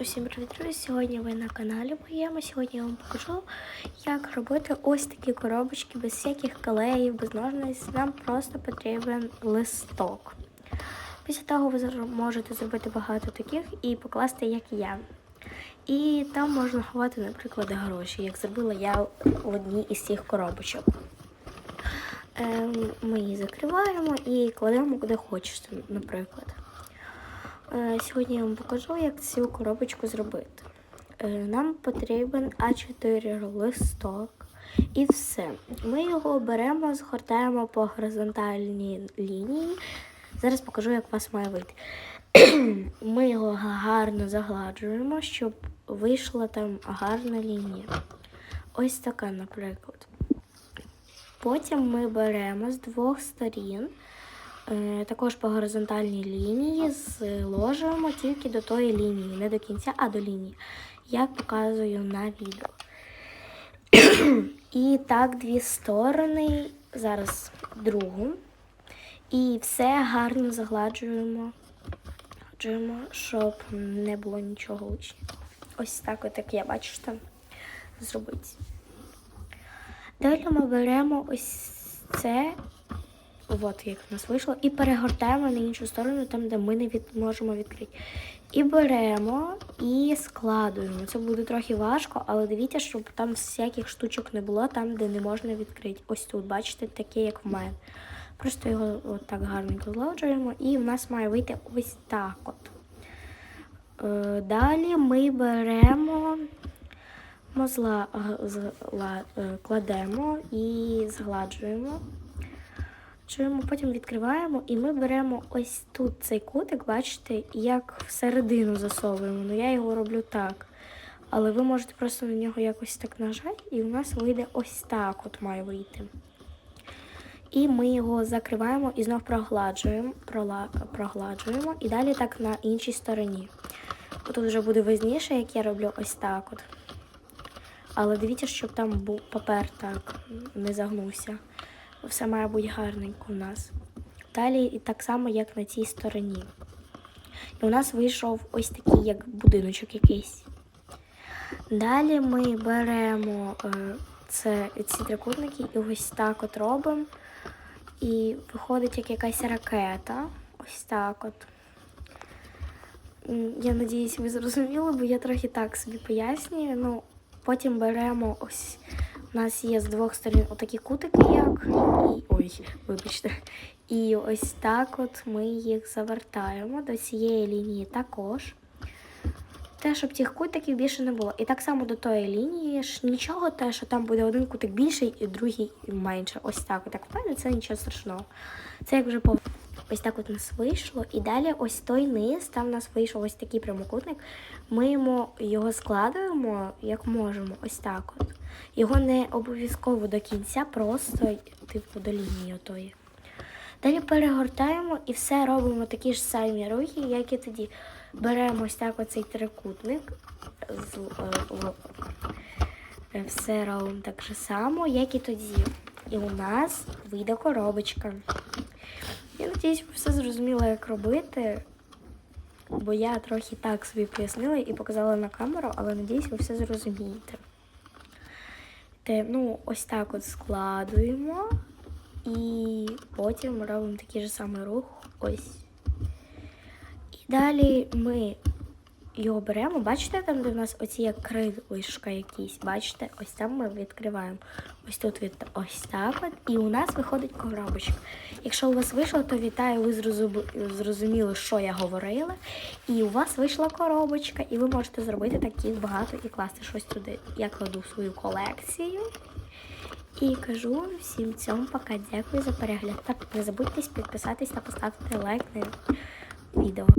усім привіт, друзі! Сьогодні ви на каналі моєму. Сьогодні я вам покажу, як робити ось такі коробочки без всяких клеїв, без ножниць. Нам просто потрібен листок. Після того ви можете зробити багато таких і покласти, як я. І там можна ховати, наприклад, гроші, як зробила я в одній із цих коробочок. Ем, Ми її закриваємо і кладемо куди хочете, наприклад. Е, Сьогодні я вам покажу, як цю коробочку зробити. Е, Нам потрібен А4 листок і все. Ми його беремо, згортаємо по горизонтальній лінії. Зараз покажу, як вас має вийти. Ми його гарно загладжуємо, щоб вийшла там гарна лінія. Ось така, наприклад. Потім ми беремо з двох сторін, також по горизонтальній лінії, зложуємо тільки до тої лінії, не до кінця, а до лінії, як показую на відео. І так, дві сторони, зараз другу. І все гарно загладжуємо, загладжуємо, щоб не було нічого лишнього. Ось так, от як я бачите, зробити. Далі ми беремо ось це, от як у нас вийшло, і перегортаємо на іншу сторону, там, де ми не від, можемо відкрити. І беремо і складуємо. Це буде трохи важко, але дивіться, щоб там всяких штучок не було, там, де не можна відкрити. Ось тут, бачите, таке, як в мене. Просто його от так гарненько зложуємо, і в нас має вийти ось так от. Е, Далі ми беремо Мозла е, кладемо і згладжуємо. Згладжуємо, Потім відкриваємо і ми беремо ось тут цей кутик, бачите, як всередину засовуємо. Ну я його роблю так. Але ви можете просто на нього якось так нажати, і у нас вийде ось так от має вийти. І ми його закриваємо і знов прогладжуємо, прола, прогладжуємо і далі так на іншій стороні. Тут вже буде визніше, як я роблю ось так от. Але дивіться, щоб там був папер так не загнувся. Все має бути гарненько у нас. Далі і так само, як на цій стороні. І у нас вийшов ось такий, як будиночок якийсь. Далі ми беремо е, це, ці трикутники і ось так от робимо. І виходить як якась ракета. Ось так от. Я надіюсь, ви зрозуміли, бо я трохи так собі пояснюю. Ну, потім беремо ось. У нас є з двох сторін отакі кутики, як. І, ой, вибачте. І ось так от ми їх завертаємо до цієї лінії також. Те, щоб цих кутиків більше не було. І так само до тої лінії ж нічого, те, що там буде один кутик більший і другий менше. Ось так. Отак впаде, це нічого страшного. Це як вже по ось так от у нас вийшло. І далі ось той низ, там у нас вийшов ось такий прямокутник. Ми йому його складуємо як можемо, ось так от. Його не обов'язково до кінця, просто типу до лінії отої. Далі перегортаємо і все робимо такі ж самі рухи, як і тоді. Беремо ось так оцей трикутник. е, е, Все робимо так же само, як і тоді. І у нас вийде коробочка. Я надіюсь, ви все зрозуміли, як робити. Бо я трохи так собі пояснила і показала на камеру, але надіюсь, ви все зрозумієте. Ну, ось так от складуємо. І потім робимо такий же самий рух. Ось. І далі ми його беремо. Бачите, там, де в нас оці як крилишка якісь, бачите, ось там ми відкриваємо. Ось тут від ось так от. І у нас виходить коробочка. Якщо у вас вийшло, то вітаю, ви зрозу- зрозуміли, що я говорила. І у вас вийшла коробочка, і ви можете зробити таких багато і класти щось туди. Я кладу свою колекцію. І кажу вам всім цьому пока. Дякую за перегляд. Та не забудьте підписатись та поставити лайк на відео.